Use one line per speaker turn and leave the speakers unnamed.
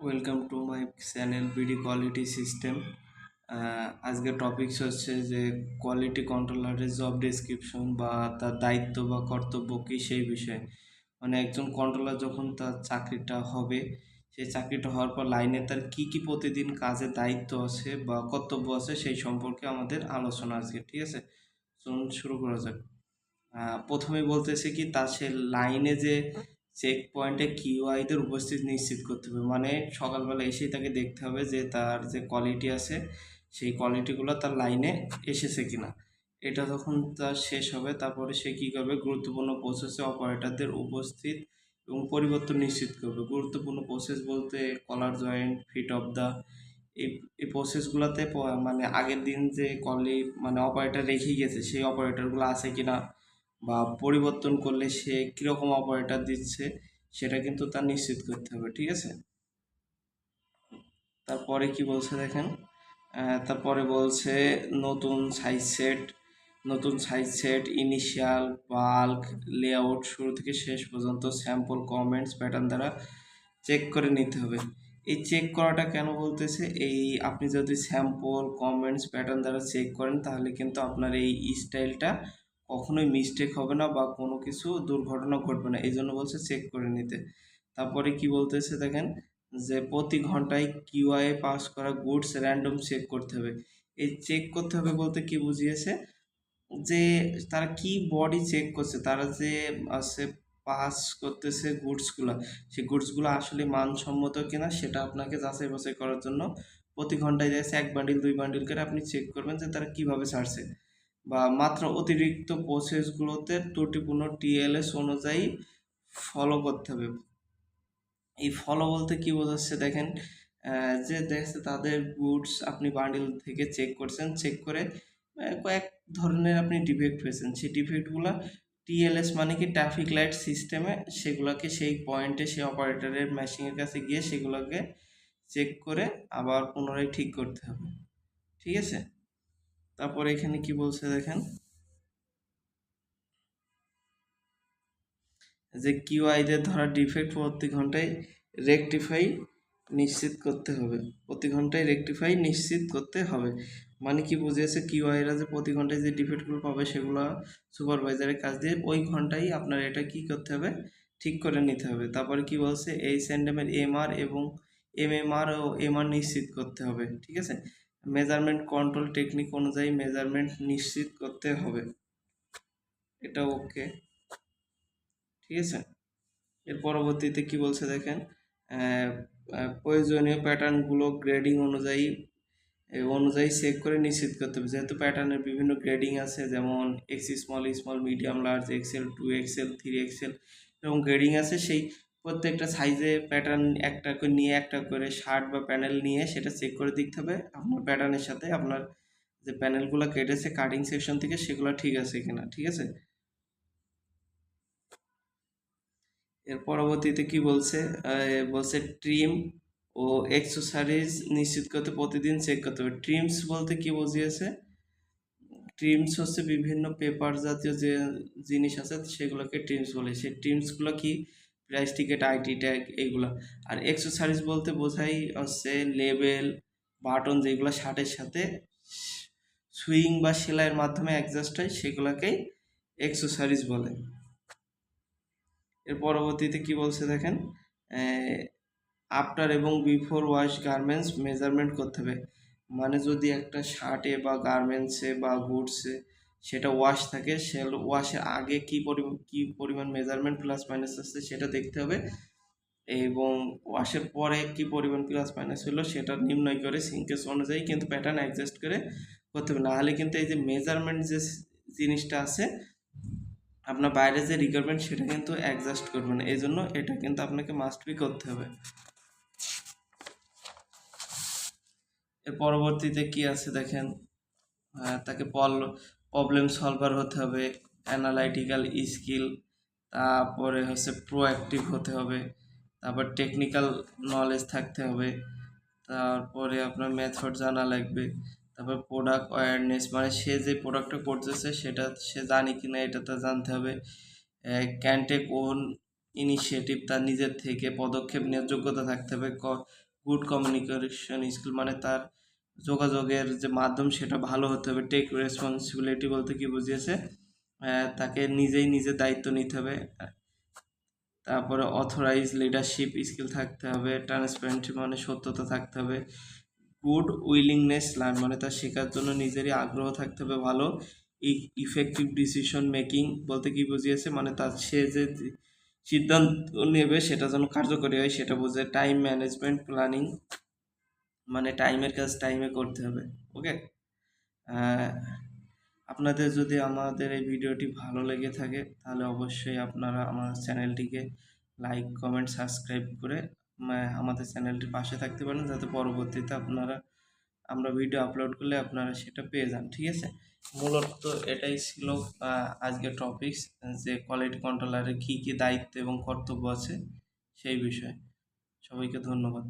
Welcome to my channel BD quality system আজকের topics হচ্ছে যে কোয়ালিটি কন্ট্রোলারের জব ডেসক্রিপশন বা তার দায়িত্ব বা কর্তব্য কী সেই বিষয়ে। মানে একজন কন্ট্রোলার যখন তার চাকরিটা হবে, সেই চাকরিটা হওয়ার পর লাইনে তার কি কি প্রতিদিন কাজের দায়িত্ব আছে বা কর্তব্য আছে সেই সম্পর্কে আমাদের আলোচনা আজকে, ঠিক আছে? শুরু করা যাক। প্রথমে বলতেছে কি, তার সে লাইনে যে চেক পয়েন্টে কিউআইদের উপস্থিত নিশ্চিত করতে হবে। মানে সকালবেলা এসেই তাকে দেখতে হবে যে তার যে কোয়ালিটি আছে, সেই কোয়ালিটিগুলো তার লাইনে এসেছে কিনা। এটা যখন তার শেষ হবে। তারপরে সে কী করবে? গুরুত্বপূর্ণ প্রসেসে অপারেটরদের উপস্থিত এবং পরিবর্তন নিশ্চিত করবে। গুরুত্বপূর্ণ প্রসেস বলতে collar joint fit of the এই প্রসেসগুলোতে মানে আগের দিন যে কলি মানে অপারেটর রেখে গেছে সেই অপারেটরগুলো আছে কিনা বা পরিবর্তন করলে সে কীরকম অপারেটর দিচ্ছে, সেটা কিন্তু তার নিশ্চিত করতে হবে, ঠিক আছে? তারপরে কি বলছে দেখেন? তারপরে বলছে নতুন সাইজ সেট নতুন size set initial bulk layout শুরু থেকে শেষ পর্যন্ত স্যাম্পল কমেন্টস প্যাটার্ন দ্বারা চেক করে নিতে হবে। এই চেক করাটা কেন বলতেছে? এই আপনি যদি স্যাম্পল কমেন্টস প্যাটার্ন দ্বারা চেক করেন, তাহলে কিন্তু আপনার এই স্টাইলটা কখনোই মিস্টেক হবে না বা কোনো কিছু দুর্ঘটনা ঘটবে না। এই জন্য বলছে চেক করে নিতে। তারপরে কি বলতেছে দেখেন যে প্রতি ঘন্টায় কিউআই পাস করা গুডস র্যান্ডম চেক করতে হবে। এই চেক করতে হবে বলতে কি বুঝিয়েছে? যে তারা কি বডি চেক করছে? তারা যে আছে পাস করতেছে গুডসগুলো সেই গুডসগুলো আসলে মানসম্মত কিনা সেটা আপনাকে যাচাই বাছাই করার জন্য প্রতি ঘন্টায় যাচ্ছে এক বান্ডিল দুই বান্ডিল করে আপনি চেক করবেন যে তারা কীভাবে ছাড়ছে। বা মাত্র অতিরিক্ত প্রসেসগুলোতে ত্রুটিপূর্ণ টিএলএস অনুযায়ী ফলো করতে হবে। এই ফলো বলতে কি বোঝাচ্ছে দেখেন যে দেখছে তাদের গুডস আপনি বান্ডিল থেকে চেক করছেন চেক করে কয়েক ধরনের আপনি ডিফেক্ট পেয়েছেন। সেই ডিফেক্টগুলো টিএলএস মানে কি ট্রাফিক লাইট সিস্টেমে সেগুলোকে সেই পয়েন্টে সেই অপারেটরের মেশিনের কাছে গিয়ে সেগুলোকে চেক করে আবার পুনরায় ঠিক করতে হবে। ঠিক আছে? তারপরে এখানে কি বলছে দেখেন? যে কিউআইদের ধরা ডিফেক্ট প্রতি ঘন্টায় রেকটিফাই নিশ্চিত করতে হবে। প্রতি ঘন্টায় রেকটিফাই নিশ্চিত করতে হবে। মানে কি বুঝিয়েছে? কিউআইরা যে প্রতি ঘন্টায় যে ডিফেক্টগুলো পাবে সেগুলো সুপারভাইজারের কাজ দিয়ে ওই ঘন্টায় আপনার এটা কি করতে হবে? ঠিক করে নিতে হবে। তারপরে কি বলছে? এই স্যান্ডেমের এমআর এবং এমএমআর ও এমআর নিশ্চিত করতে হবে। ঠিক আছে? মেজারমেন্ট কন্ট্রোল টেকনিক অনুযায়ী মেজারমেন্ট নিশ্চিত করতে হবে। এটা ওকে ঠিক আছে? এর পরবর্তীতে কি বলছে দেখেন? প্রয়োজনীয় প্যাটার্নগুলো গ্রেডিং অনুযায়ী অনুযায়ী চেক করে নিশ্চিত করতে হবে। যেহেতু প্যাটার্নের বিভিন্ন গ্রেডিং আছে, যেমন X small small medium large XL two XL three XL এরকম গ্রেডিং আছে, সেই প্রত্যেকটা সাইজে প্যাটার্ন একটা করে নিয়ে, একটা করে শার্ট বা প্যানেল নিয়ে সেটা চেক করে দেখতে হবে। আপনার প্যাটার্নের সাথে আপনার যে প্যানেলগুলো কেটেছে কাটিং সেকশন থেকে সেগুলো ঠিক আছে কিনা, ঠিক আছে? এর পরবর্তীতে কি বলছে? বলছে ট্রিম ও এক্সেসরিজ নিশ্চিত করতে প্রতিদিন চেক করতে হবে। ট্রিমস বলতে কি বুঝিয়েছে? ট্রিমস হচ্ছে বিভিন্ন পেপার জাতীয় যে জিনিস আছে সেগুলোকে ট্রিমস বলে। সেই ট্রিমসগুলো কি? প্রাইস টিকেট আইটি ট্যাগ এইগুলো। আর এক্সেসরিজ বলতে বোঝাই হচ্ছে লেবেল বাটন যেগুলো শার্টের সাথে সুইং বা সেলাইয়ের মাধ্যমে অ্যাডজাস্ট হয়, সেগুলোকেই এক্সেসরিজ বলে। এর পরবর্তীতে কি বলছে দেখেন? আফটার এবং বিফোর ওয়াশ গার্মেন্টস মেজারমেন্ট করতে হবে। মানে যদি একটা শার্টে বা গার্মেন্টসে বা গুডসে সেটা ওয়াশ থাকে সেল ওয়াশের আগে কি পরিমাণ কি পরিমাণ মেজারমেন্ট প্লাস মাইনাস আসছে সেটা দেখতে হবে। এবং ওয়াশের পরে কি পরিমাণ প্লাস মাইনাস হলো সেটা নির্ণয় করে সিঙ্কেস অনুযায়ী কিন্তু প্যাটার্ন অ্যাডজাস্ট করে করতে হবে। নাহলে কিন্তু এই যে মেজারমেন্ট যে জিনিসটা আছে, আপনার বাইরে যে রিকোয়ারমেন্ট সেটা কিন্তু অ্যাডজাস্ট করবে না। এই জন্য এটা কিন্তু আপনাকে মাস্ট বি করতে হবে। এর পরবর্তীতে কি আছে দেখেন? তাকে পল প্রবলেম সলভার হতে হবে অ্যানালাইটিক্যাল স্কিল তারপরে হচ্ছে প্রোঅ্যাক্টিভ হতে হবে, তারপর টেকনিক্যাল নলেজ থাকতে হবে, তারপরে আপনার মেথড জানা লাগবে, তারপর প্রোডাক্ট অ্যাওয়ারনেস মানে সে যে প্রোডাক্টটা করতেছে সেটা সে জানে কি না এটা তার জানতে হবে। ক্যান টেক ওন ইনিশিয়েটিভ তার নিজের থেকে পদক্ষেপ নেওয়ার যোগ্যতা থাকতে হবে গুড কমিউনিকেশন স্কিল মানে তার যোগাযোগের যে মাধ্যম, সেটা ভালো হতে হবে। টেক রেসপন্সিবিলিটি বলতে কি বুঝিয়েছে? তাকে নিজেই নিজে দায়িত্ব নিতে হবে। তারপরে অথরাইজ লিডারশিপ স্কিল থাকতে হবে ট্রান্সপারেন্সি মানে সত্যতা থাকতে হবে গুড উইলিংনেস লার্ন মানে তার শেখার জন্য নিজেরই আগ্রহ থাকতে হবে, ভালো ইফেক্টিভ ডিসিশন মেকিং বলতে কি বুঝিয়েছে? মানে তার সে যে সিদ্ধান্ত নেবে, সেটা যেন কার্যকরী হয়, সেটা বোঝে। টাইম ম্যানেজমেন্ট প্ল্যানিং মানে টাইমের কাজ টাইমে করতে হবে ওকে আপনাদের যদি আমাদের এই ভিডিওটি ভালো লেগে থাকে, তাহলে অবশ্যই আপনারা আমার চ্যানেলটিকে লাইক কমেন্ট সাবস্ক্রাইব করে আমাদের চ্যানেলটির পাশে থাকতে পারেন, যাতে পরবর্তীতে আপনারা, আমরা ভিডিও আপলোড করলে আপনারা সেটা পেয়ে যান, ঠিক আছে? মূলত এটাই ছিল আজকের টপিকস যে কোয়ালিটি কন্ট্রোলারের কী কী দায়িত্ব এবং কর্তব্য আছে, সেই বিষয়ে। সবাইকে ধন্যবাদ।